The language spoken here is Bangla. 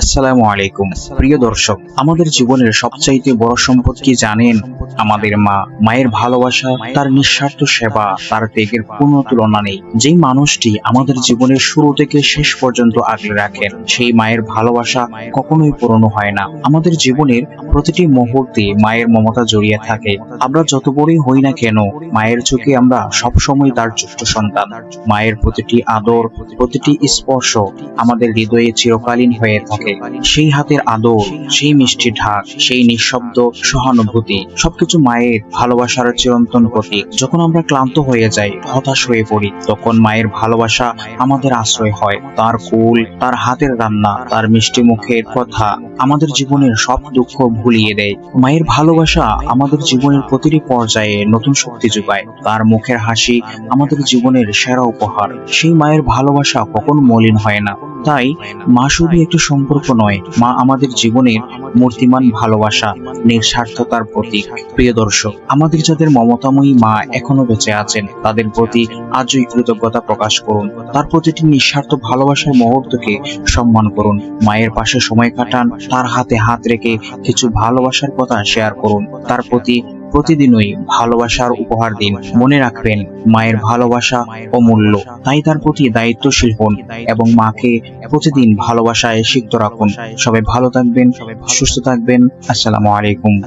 আসসালামু আলাইকুম। প্রিয় দর্শক, আমাদের জীবনের সবচাইতে বড় সম্পদ কি জানেন? আমাদের মা, মায়ের ভালোবাসা, তার নিঃস্বার্থ সেবা, তার ত্যাগের কোনো তুলনা নেই। যেই মানুষটি আমাদের জীবনের শুরু থেকে শেষ পর্যন্ত আগলে রাখেন সেই মায়ের ভালোবাসা কখনোই পুরনো হয় না। আমাদের জীবনের প্রতিটি মুহূর্তে মায়ের মমতা জড়িয়ে থাকে। আমরা যত বড়ই হই না কেন, মায়ের চোখে আমরা সবসময় তার ছোট্ট সন্তান। মায়ের প্রতিটি আদর, প্রতিটি স্পর্শ আমাদের হৃদয়ে চিরকালীন হয়ে থাকে। সেই হাতের আদর সেই মিষ্টি ঢাক সেই নিঃশব্দ সহানুভূতি সবকিছু মায়ের ভালোবাসার চিরন্তন প্রতীক। যখন আমরা ক্লান্ত হয়ে যাই হতাশ হয়ে পড়ি তখন মায়ের ভালোবাসা আমাদের আশ্রয় হয়। তার কুল তার হাতের রান্না তার মিষ্টি মুখের কথা আমাদের জীবনের সব দুঃখ ভুলিয়ে দেয়। মায়ের ভালোবাসা আমাদের জীবনের প্রতিটি পর্যায়ে নতুন শক্তি যোগায়। তার মুখের হাসি আমাদের জীবনের সেরা উপহার। সেই মায়ের ভালোবাসা কখন মলিন হয় না। তাই মা শুধু একটি সম্পর্ক নয়, মা আমাদের জীবনের মূর্তিমান ভালোবাসা, নিঃস্বার্থতার প্রতীক। প্রিয় দর্শক, আমাদের যাদের মমতাময়ী মা এখনও বেঁচে আছেন, তাদের প্রতি আজই কৃতজ্ঞতা প্রকাশ করুন। তার প্রতিটি নিঃস্বার্থ ভালোবাসার মুহূর্তকে সম্মান করুন। মায়ের পাশে সময় কাটান, তার হাতে হাত রেখে কিছু ভালোবাসার কথা শেয়ার করুন। তার প্রতি প্রতিদিনই ভালোবাসার উপহার দিন। মনে রাখবেন, মায়ের ভালোবাসা অমূল্য। তাই তার প্রতি দায়িত্বশীল হন এবং মাকে প্রতিদিন ভালোবাসায় সিক্ত রাখুন। সবাই ভালো থাকবেন সবাই সুস্থ থাকবেন। আসসালামু আলাইকুম।